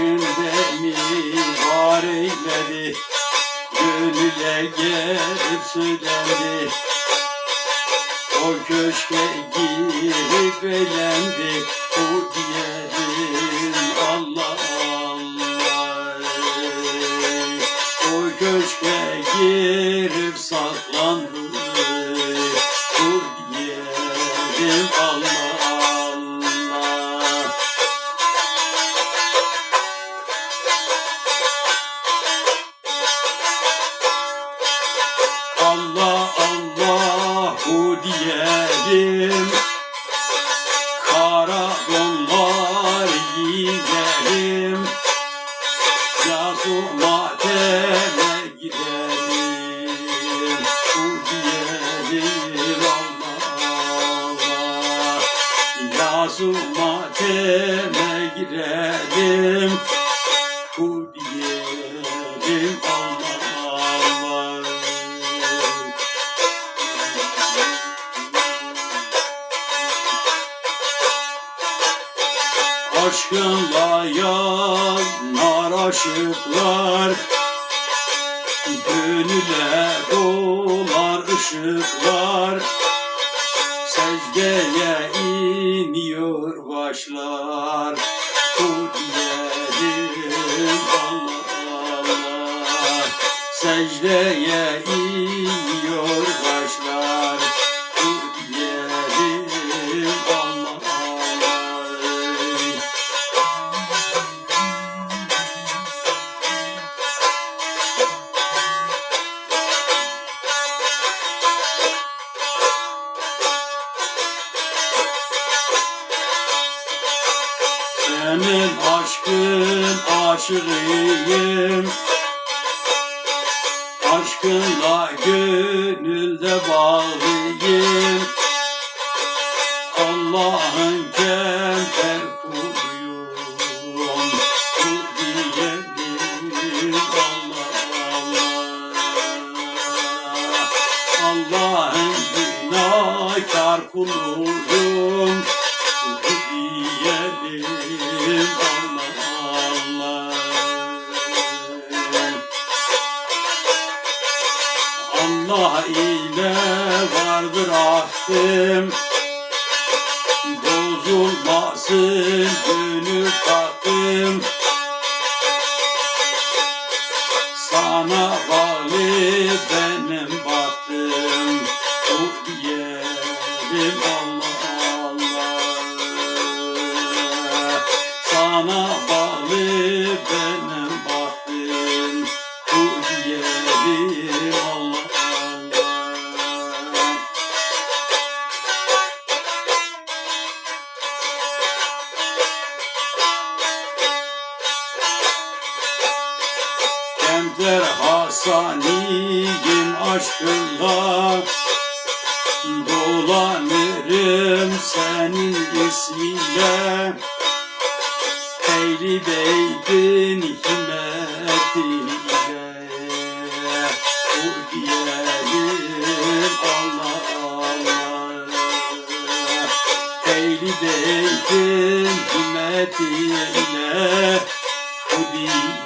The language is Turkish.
beni var eyledi Gönüle gelip söylendi O köşke girip eğlendi O diyelim Allah Allah O köşke girip saklandı O diyelim Allah Allah Allah bu diyelim. Kara donlar giyelim Yazu mateme gidelim. Bu diyelim Allah Allah. Yazu mateme girelim Aşkınla yanar aşıklar. Gönüle dolar ışıklar. Secdeye iniyor başlar. Bu diyelim Allah Allah Secdeye iniyor aşığıyım Aşkınla gönülde bağlıyım. Allah'ın kemper kuluyum. Bu diyelim Allah Allah Allah'ın günahkar kuluyum. Bu diyelim. Allah Allah ile vardır ahdim Bozulmasın gönül tahtım Sana bağlı benim bahtım Bu diyelim Allah Allah. Sana bağlı benim Önder Hasaniyim aşkınla Dolanırım senin isminle. Heyri beydin himetiyle Vur diyelim Allah Allah Heyri beydin himetiyle Bu